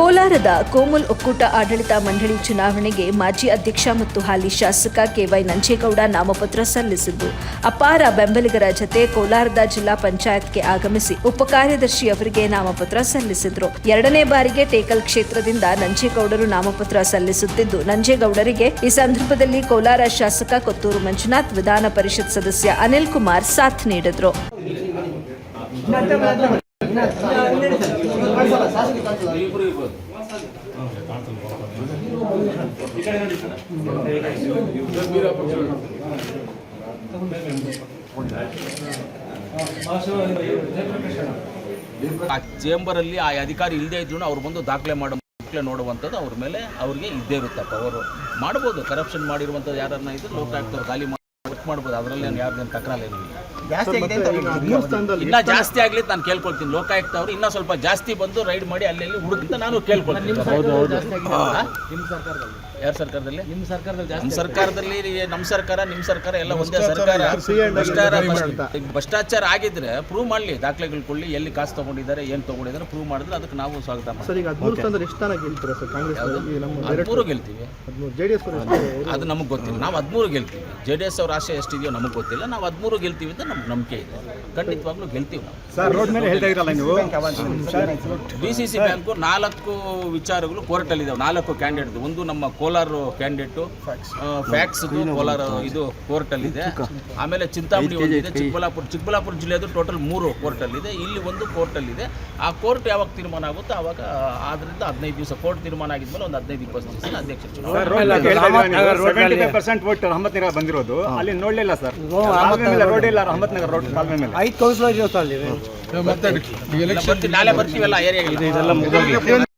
ಕೋಲಾರದ ಕೋಮಲ್ ಒಕ್ಕೂಟ ಆಡಳಿತ ಮಂಡಳಿ ಚುನಾವಣೆಗೆ ಮಾಜಿ ಅಧ್ಯಕ್ಷ ಮತ್ತು ಹಾಲಿ ಶಾಸಕ ಕೆವೈ ನಂಜೇಗೌಡ ನಾಮಪತ್ರ ಸಲ್ಲಿಸಿದ್ದು. ಅಪಾರ ಬೆಂಬಲಿಗರ ಜತೆ ಕೋಲಾರದ ಜಿಲ್ಲಾ ಪಂಚಾಯತ್ಗೆ ಆಗಮಿಸಿ ಉಪಕಾರ್ಯದರ್ಶಿ ಅವರಿಗೆ ನಾಮಪತ್ರ ಸಲ್ಲಿಸಿದ್ರು. ಎರಡನೇ ಬಾರಿಗೆ ಟೇಕಲ್ ಕ್ಷೇತ್ರದಿಂದ ನಂಜೇಗೌಡರು ನಾಮಪತ್ರ ಸಲ್ಲಿಸುತ್ತಿದ್ದು, ನಂಜೇಗೌಡರಿಗೆ ಈ ಸಂದರ್ಭದಲ್ಲಿ ಕೋಲಾರ ಶಾಸಕ ಕೊತ್ತೂರು ಮಂಜುನಾಥ್ ವಿಧಾನ ಪರಿಷತ್ ಸದಸ್ಯ ಅನಿಲ್ ಕುಮಾರ್ ಸಾಥ್ ನೀಡಿದ್ರು. ಆ ಚೇಂಬರಲ್ಲಿ ಆ ಅಧಿಕಾರಿ ಇಲ್ಲದೆ ಇದ್ರು ಅವ್ರು ಬಂದು ದಾಖಲೆ ಮಾಡೋ, ದಾಖಲೆ ನೋಡುವಂಥದ್ದು ಅವ್ರ ಮೇಲೆ ಅವ್ರಿಗೆ ಇದ್ದೇ ಇರುತ್ತೆ. ಅವರು ಮಾಡ್ಬೋದು ಕರಪ್ಷನ್ ಮಾಡಿರುವಂಥದ್ದು ಯಾರನ್ನ ಇದ್ರೆ ಲೋಕಾಯುಕ್ತರು ಖಾಲಿ ಮಾಡಿ ಮಾಡ್ಬೋದು. ಅದರಲ್ಲಿ ಯಾರ್ದೇನು ತಕರಾರು ಏನಿಲ್ಲ. ಇನ್ನ ಜಾಸ್ತಿ ಆಗ್ಲಿ ನಾನು ಕೇಳ್ಕೊಳ್ತೀನಿ. ಲೋಕಾಯುಕ್ತ ಅವರು ಇನ್ನ ಸ್ವಲ್ಪ ಜಾಸ್ತಿ ಬಂದು ರೈಡ್ ಮಾಡಿ ಅಲ್ಲಿ ಹುಡುಕ್ತ ಹುಡುಕಿಂತ ನಾನು ಕೇಳ್ಕೊಳ್ತೀನಿ. ಹಾ? ಯಾರ ಸರ್ಕಾರದಲ್ಲಿ? ನಿಮ್ಮ ಸರ್ಕಾರದಲ್ಲಿ ನಮ್ಮ ಸರ್ಕಾರದಲ್ಲಿ ನಮ್ಮ ಸರ್ಕಾರ ನಿಮ್ಮ ಸರ್ಕಾರ ಎಲ್ಲ ಒಂದೇ ಸರ್ಕಾರ. ಭ್ರಷ್ಟಾಚಾರ ಭ್ರಷ್ಟಾಚಾರ ಆಗಿದ್ರೆ ಪ್ರೂವ್ ಮಾಡಲಿ. ದಾಖಲೆಗಳು ಕೊಡ್ಲಿ. ಎಲ್ಲಿ ಕಾಸು ತಗೊಂಡಿದ್ದಾರೆ ಏನು ತಗೊಂಡಿದ್ದಾರೆ ಪ್ರೂವ್ ಮಾಡಿದ್ರೆ ಅದಕ್ಕೆ ನಾವು ಸ್ವಾಗತ ಮಾಡ್ತೀವಿ. ಸರ್ ಈಗ ಹದಿಮೂರು ಸ್ಥಾನದಲ್ಲಿ ಎಷ್ಟು ಸ್ಥಾನ ಗೆಲ್ತೀರಾ ಸರ್? ಕಾಂಗ್ರೆಸ್ ಈ ನಮ್ಮ ಹದಿಮೂರು ಗೆಲ್ತೀವಿ. ಹದಿಮೂರು ಜೆ ಡಿ ಎಸ್ ಅದು ನಮಗೆ ಗೊತ್ತಿಲ್ಲ. ನಾವು ಹದಿಮೂರು ಗೆಲ್ತೀವಿ. ಜೆ ಡಿ ಎಸ್ ಅವ್ರ ಆಶೆ ಎಷ್ಟಿದೆಯೋ ನಮಗೆ ಗೊತ್ತಿಲ್ಲ. ನಾವು ಹದಿಮೂರು ಗೆಲ್ತೀವಿ ಅಂತ ನಮ್ಗೆ ನಂಬಿಕೆ ಇದೆ. ಖಂಡಿತವಾಗ್ಲೂ ಗೆಲ್ತೀವಿ ನಾವು. ಸರ್ ರೋಡ್ ಮೇಲೆ ಹೇಳ್ತಾ ಇರಲ್ಲ ನೀವು? ಡಿ ಸಿ ಸಿ ಬ್ಯಾಂಕು ನಾಲ್ಕು ವಿಚಾರಗಳು ಕೋರ್ಟಲ್ಲಿದ್ದಾವೆ ನಾಲ್ಕು ಕ್ಯಾಂಡಿಡೇಟ್ ಒಂದು ನಮ್ಮ ಕೋಲಾರ ಕ್ಯಾಂಡಿಡೇಟು ಫ್ಯಾಕ್ಸ್ ಕೋಲಾರ ಇದು ಕೋರ್ಟಲ್ಲಿದೆ ಆಮೇಲೆ ಚಿಂತಾಮಣಿ ಒಂದಿದೆ. ಚಿಕ್ಕಬಳ್ಳಾಪುರ ಚಿಕ್ಕಬಳ್ಳಾಪುರ ಜಿಲ್ಲೆದು ಟೋಟಲ್ ಮೂರು ಕೋರ್ಟಲ್ಲಿದೆ ಇಲ್ಲಿ ಒಂದು ಕೋರ್ಟಲ್ಲಿದೆ ಆ ಕೋರ್ಟ್ ಯಾವಾಗ ತೀರ್ಮಾನ ಆಗುತ್ತೋ ಆವಾಗ ಆದ್ರಿಂದ ಹದಿನೈದು ದಿವಸ ಕೋರ್ಟ್ ತೀರ್ಮಾನ ಆಗಿದ್ಮೇಲೆ ಒಂದು ಹದಿನೈದು ಇಪ್ಪತ್ತು ದಿವಸ ಅಧ್ಯಕ್ಷ ಚುನಾವಣೆ. ಬಂದಿರೋದು. ಅಲ್ಲಿ ನೋಡ್ಲಿಲ್ಲ ಸರ್ ರೋಡ್. ಇಲ್ಲ ಅಹಮದ್ನಗರ ರೋಡ್ ಕಾಲ್ಮೆ ಮೇಲೆ. ಐದು ಕೌನ್ಸಿಲರ್ ಇರ್ತಾರೆ ಅಲ್ಲಿ